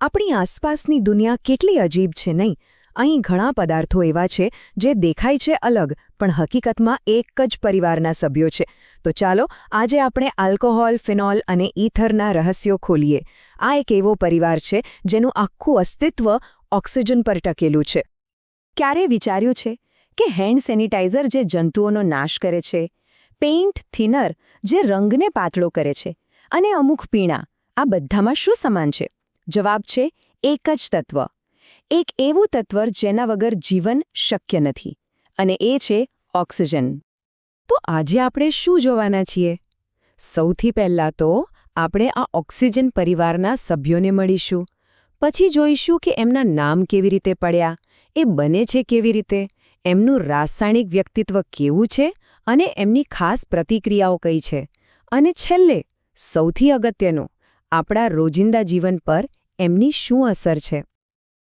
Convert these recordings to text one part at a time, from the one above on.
આપણી આસપાસની દુનિયા કેટલી અજીબ છે નહીં? અહીં ઘણા પદાર્થો એવા છે જે દેખાય છે અલગ, પણ હકીકતમાં એક જ પરિવારના સભ્યો છે. તો ચાલો આજે આપણે આલ્કોહોલ, ફિનોલ અને ઈથરના રહસ્યો ખોલીએ. આ એક એવો પરિવાર છે જેનું આખું અસ્તિત્વ ઓક્સિજન પર ટકેલું છે. ક્યારે વિચાર્યું છે કે હેન્ડ સેનિટાઈઝર જે જંતુઓનો નાશ કરે છે, પેઇન્ટ, થિનર જે રંગને પાતળો કરે છે અને અમુક પીણા, આ બધામાં શું સમાન છે? જવાબ છે, એક જ તત્વ. એક એવું તત્વ જેના વગર જીવન શક્ય નથી, અને એ છે ઓક્સિજન. તો આજે આપણે શું જોવાના છીએ? સૌથી પહેલાં તો આપણે આ ઓક્સિજન પરિવારના સભ્યોને મળીશું. પછી જોઈશું કે એમના નામ કેવી રીતે પડ્યા, એ બને છે કેવી રીતે, એમનું રાસાયણિક વ્યક્તિત્વ કેવું છે અને એમની ખાસ પ્રતિક્રિયાઓ કઈ છે. અને છેલ્લે, સૌથી અગત્યનું, આપણા રોજિંદા જીવન પર એમની શું અસર છે?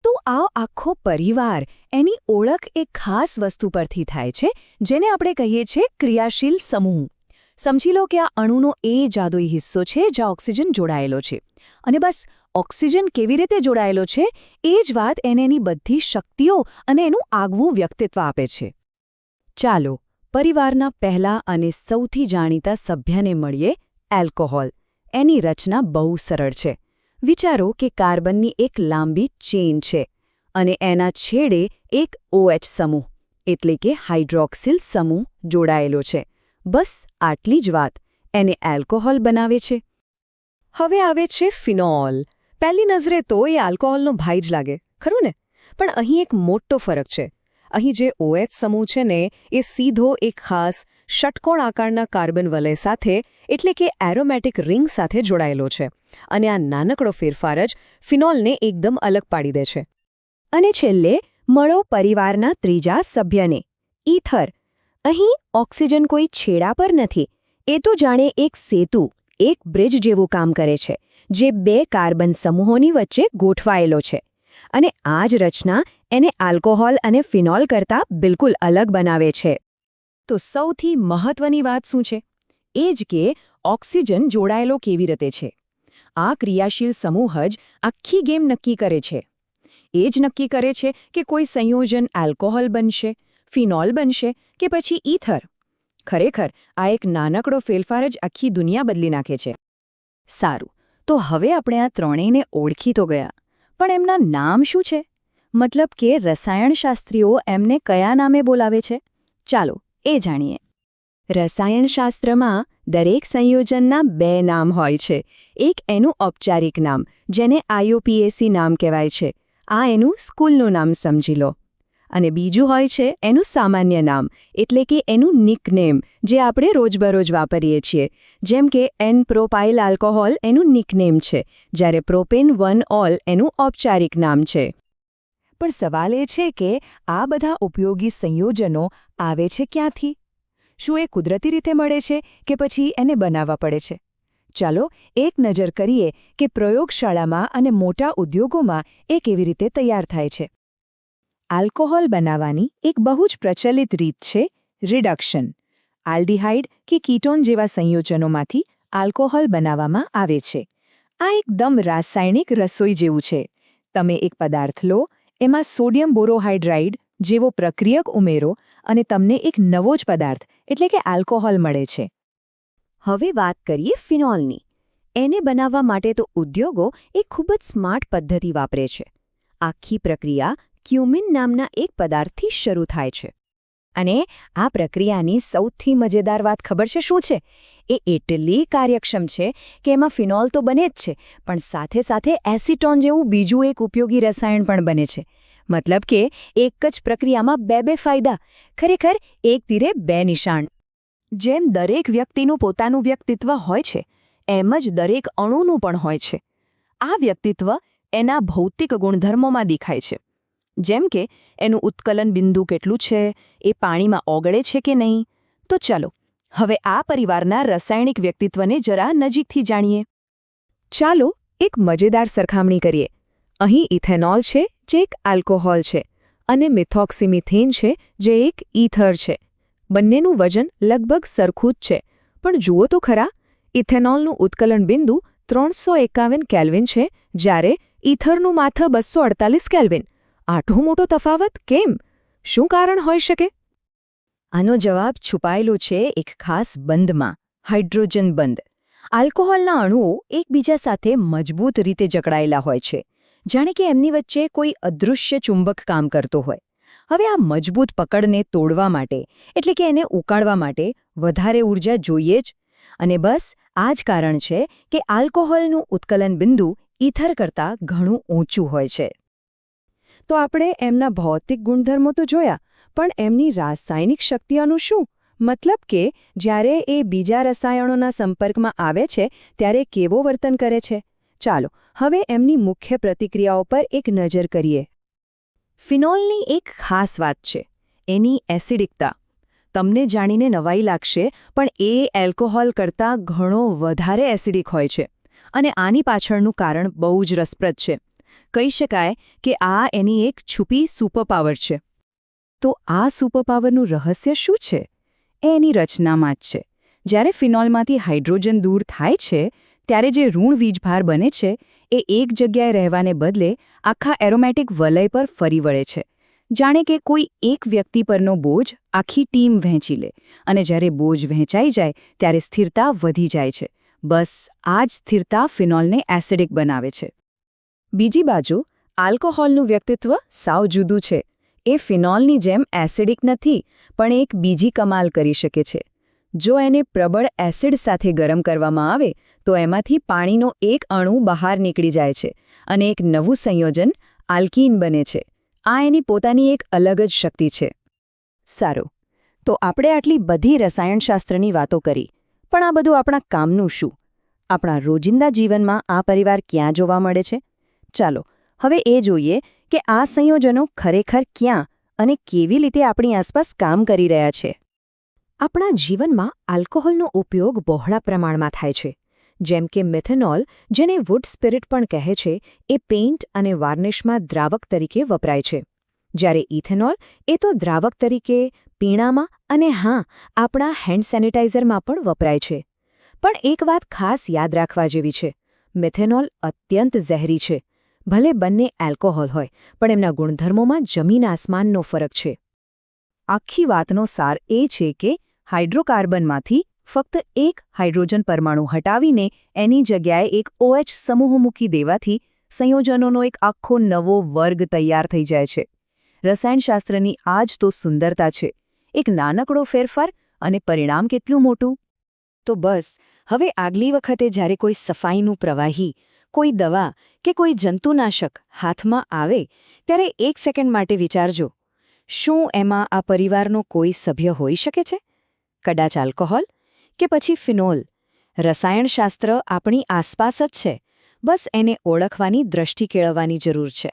તો આ આખો પરિવાર એની ઓળખ એક ખાસ વસ્તુ પરથી થાય છે, જેને આપણે કહીએ છીએ ક્રિયાશીલ સમૂહ. સમજી લો કે આ અણુનો એ જાદુઈ હિસ્સો છે, જ્યાં ઓક્સિજન જોડાયેલો છે. અને બસ, ઓક્સિજન કેવી રીતે જોડાયેલો છે, એ જ વાત એને એની બધી શક્તિઓ અને એનું આગવું વ્યક્તિત્વ આપે છે. ચાલો, પરિવારના પહેલા અને સૌથી જાણીતા સભ્યને મળીએ, એલ્કોહોલ. એની રચના બહુ સરળ છે. વિચારો કે કાર્બનની એક લાંબી ચેઇન છે અને એના છેડે એક OH સમૂહ, એટલે કે હાઇડ્રોક્સિલ સમૂહ જોડાયેલો છે. બસ આટલી જ વાત. એને એલ્કોહોલ બનાવે છે. હવે આવે છે ફિનોલ. પહેલી નજરે તો એ આલ્કોહોલનો ભાઈ જ લાગે, ખરું ને? પણ અહીં એક મોટો ફરક છે. અહીં જે ઓએચ સમૂહ છે ને, એ સીધો એક ખાસ ષટકોણ આકારના કાર્બન વલય સાથે, એટલે કે એરોમેટિક રિંગ સાથે જોડાયેલો છે. અને આ નાનકડો ફેરફાર જ ફિનોલને એકદમ અલગ પાડી દે છે. અને છેલ્લે, મળો પરિવારના ત્રીજા સભ્યને. ઈથર. અહીં ઓક્સિજન કોઈ છેડા પર નથી. એ તો જાણે એક સેતુ, એક બ્રિજ જેવું કામ કરે છે, જે બે કાર્બન સમૂહોની વચ્ચે ગોઠવાયેલો છે. અને આ જ રચના એને આલ્કોહોલ અને ફિનોલ કરતાં બિલકુલ અલગ બનાવે છે. તો સૌથી મહત્વની વાત શું છે? એ જ કે ઓક્સિજન જોડાયેલો કેવી રીતે છે? આ ક્રિયાશીલ સમૂહ જ આખી ગેમ નક્કી કરે છે. એ જ નક્કી કરે છે કે કોઈ સંયોજન આલ્કોહોલ બનશે, ફિનોલ બનશે કે પછી ઈથર. ખરેખર, આ એક નાનકડો ફેરફાર જ આખી દુનિયા બદલી નાખે છે. સારું, તો હવે આપણે આ ત્રણેયને ઓળખી તો ગયા, પણ એમના નામ શું છે? મતલબ કે રસાયણશાસ્ત્રીઓ એમને કયા નામે બોલાવે છે? ચાલો, એ જાણીએ. રસાયણશાસ્ત્રમાં દરેક સંયોજનના બે નામ હોય છે. એક એનું ઔપચારિક નામ, જેને આઈઓપીએસી નામ કહેવાય છે. આ એનું સ્કૂલનું નામ સમજી લો. અને બીજું હોય છે, એનું સામાન્ય નામ, એટલે કે એનું નિકનેમ, જે આપણે રોજબરોજ વાપરીએ છીએ. જેમ કે એન પ્રોપાઇલ આલ્કોહોલ એનું નિકનેમ છે, જ્યારે પ્રોપેન વન ઓલ એનું ઔપચારિક નામ છે. પણ સવાલ એ છે કે આ બધા ઉપયોગી સંયોજનો આવે છે ક્યાંથી? શું એ કુદરતી રીતે મળે છે કે પછી એને બનાવવા પડે છે? ચાલો એક નજર કરીએ કે પ્રયોગશાળામાં અને મોટા ઉદ્યોગોમાં એ કેવી રીતે તૈયાર થાય છે. આલ્કોહોલ બનાવવાની એક બહુ જ પ્રચલિત રીત છે રિડક્શન, આલ્ડિહાઇડ કે કીટોન જેવા સંયોજનોમાંથી આલ્કોહોલ બનાવવામાં આવે છે. આ એકદમ રાસાયણિક રસોઈ જેવું છે. તમે એક પદાર્થ લો એમાં સોડિયમ બોરોહાઇડ્રાઇડ જેવો પ્રક્રિયક ઉમેરો અને તમને એક નવો જ પદાર્થ, એટલે કે આલ્કોહોલ મળે છે. હવે વાત કરીએ ફિનોલની. એને બનાવવા માટે તો ઉદ્યોગો એક ખૂબ જ સ્માર્ટ પદ્ધતિ વાપરે છે. આખી પ્રક્રિયા ક્યુમિન નામના એક પદાર્થથી શરૂ થાય છે. અને આ પ્રક્રિયાની સૌથી મજેદાર વાત ખબર છે શું છે? એ એટલી કાર્યક્ષમ છે કે એમાં ફિનોલ તો બને જ છે, પણ સાથે સાથે એસિટોન જેવું બીજું એક ઉપયોગી રસાયણ પણ બને છે. મતલબ કે એક જ પ્રક્રિયામાં બે બે ફાયદા, ખરેખર એક તીરે બે નિશાન. જેમ દરેક વ્યક્તિનું પોતાનું વ્યક્તિત્વ હોય છે, એમ જ દરેક અણુનું પણ હોય છે. આ વ્યક્તિત્વ એના ભૌતિક ગુણધર્મોમાં દેખાય છે. જેમ કે, એનું ઉત્કલન બિંદુ કેટલું છે, એ પાણીમાં ઓગળે છે કે નહીં? તો ચાલો, હવે આ પરિવારના રાસાયણિક વ્યક્તિત્વને જરા નજીકથી જાણીએ. ચાલો એક મજેદાર સરખામણી કરીએ. અહીં ઇથેનોલ છે, જે એક આલ્કોહોલ છે, અને મિથોક્સિમિથેન છે, જે એક ઈથર છે. બંનેનું વજન લગભગ સરખું જ છે. પણ જુઓ તો ખરા, ઇથેનોલનું ઉત્કલન બિંદુ ત્રણસો એકાવન કેલ્વિન છે, જ્યારે ઈથરનું માથ બસો અડતાલીસ કેલ્વિન. આટલો મોટો તફાવત કેમ? શું કારણ હોઈ શકે? આનો જવાબ છુપાયેલો છે એક ખાસ બંધમાં, હાઇડ્રોજન બંધ. આલ્કોહોલના અણુઓ એકબીજા સાથે મજબૂત રીતે જકડાયેલા હોય છે, જાણે કે એમની વચ્ચે કોઈ અદૃશ્ય ચુંબક કામ કરતો હોય. હવે આ મજબૂત પકડને તોડવા માટે, એટલે કે એને ઉકાળવા માટે, વધારે ઊર્જા જોઈએ જ. અને બસ, આ જ કારણ છે કે આલ્કોહોલનું ઉત્કલન બિંદુ ઈથર કરતાં ઘણું ઊંચું હોય છે. તો આપણે એમના ભૌતિક ગુણધર્મો તો જોયા, પણ એમની રાસાયણિક શક્તિઓનું શું? મતલબ કે જ્યારે એ બીજા રસાયણોના સંપર્કમાં આવે છે, ત્યારે કેવો વર્તન કરે છે? ચાલો, હવે એમની મુખ્ય પ્રતિક્રિયાઓ પર એક નજર કરીએ. ફિનોલની એક ખાસ વાત છે, એની એસિડિકતા. તમને જાણીને નવાઈ લાગશે, પણ એ એલ્કોહોલ કરતાં ઘણો વધારે એસિડિક હોય છે, અને આની પાછળનું કારણ બહુ જ રસપ્રદ છે. કહી શકાય કે આ એની એક છુપી સુપરપાવર છે. તો આ સુપરપાવરનું રહસ્ય શું છે? એ એની રચનામાં જ છે. જ્યારે ફિનોલમાંથી હાઇડ્રોજન દૂર થાય છે, ત્યારે જે ઋણ વીજભાર બને છે, એ એક જગ્યાએ રહેવાને બદલે આખા એરોમેટિક વલય પર ફરી વળે છે. જાણે કે કોઈ એક વ્યક્તિ પરનો બોજ આખી ટીમ વહેંચી લે અને જ્યારે બોજ વહેંચાઈ જાય, ત્યારે સ્થિરતા વધી જાય છે. બસ આ જ સ્થિરતા ફિનોલને એસિડિક બનાવે છે. બીજી બાજુ, આલ્કોહોલનું વ્યક્તિત્વ સાવ જુદું છે. એ ફિનોલની જેમ એસિડિક નથી, પણ એક બીજી કમાલ કરી શકે છે. જો એને પ્રબળ એસિડ સાથે ગરમ કરવામાં આવે, તો એમાંથી પાણીનો એક અણુ બહાર નીકળી જાય છે અને એક નવું સંયોજન આલ્કીન બને છે. આ એની પોતાની એક અલગ જ શક્તિ છે. સારું. તો આપણે આટલી બધી રસાયણશાસ્ત્રની વાતો કરી, પણ આ બધું આપણા કામનું શું? આપણા રોજિંદા જીવનમાં આ પરિવાર ક્યાં જોવા મળે છે? ચાલો, હવે એ જોઈએ કે આ સંયોજનો ખરેખર ક્યાં અને કેવી રીતે આપણી આસપાસ કામ કરી રહ્યા છે. આપણા જીવનમાં આલ્કોહોલનો ઉપયોગ બહોળા પ્રમાણમાં થાય છે. જેમ કે મિથેનોલ, જેને વુડ સ્પિરિટ પણ કહે છે, એ પેઇન્ટ અને વાર્નિશમાં દ્રાવક તરીકે વપરાય છે. જ્યારે ઇથેનોલ, એ તો દ્રાવક તરીકે, પીણામાં અને હા, આપણા હેન્ડ સેનિટાઇઝરમાં પણ વપરાય છે. પણ એક વાત ખાસ યાદ રાખવા જેવી છે. મિથેનોલ અત્યંત ઝહેરી છે. ભલે બંને એલ્કોહોલ હોય, પણ એમના ગુણધર્મોમાં જમીન આસમાનનો ફરક છે. આખી વાતનો સાર એ છે કે હાઇડ્રોકાર્બનમાંથી ફક્ત એક હાઇડ્રોજન પરમાણુ હટાવીને એની જગ્યાએ એક ઓએચ સમૂહ મૂકી દેવાથી સંયોજનોનો એક આખો નવો વર્ગ તૈયાર થઈ જાય છે. રસાયણશાસ્ત્રની આ જ તો સુંદરતા છે. એક નાનકડો ફેરફાર અને પરિણામ કેટલું મોટું? તો બસ, હવે આગલી વખતે જ્યારે કોઈ સફાઈનું પ્રવાહી કોઈ દવા કે કોઈ જંતુનાશક હાથમાં આવે, ત્યારે એક સેકન્ડ માટે વિચારજો, શું એમાં આ પરિવારનો કોઈ સભ્ય હોઈ શકે છે? કદાચ આલ્કોહોલ કે પછી ફિનોલ? રસાયણશાસ્ત્ર આપણી આસપાસ જ છે, બસ એને ઓળખવાની દ્રષ્ટિ કેળવવાની જરૂર છે.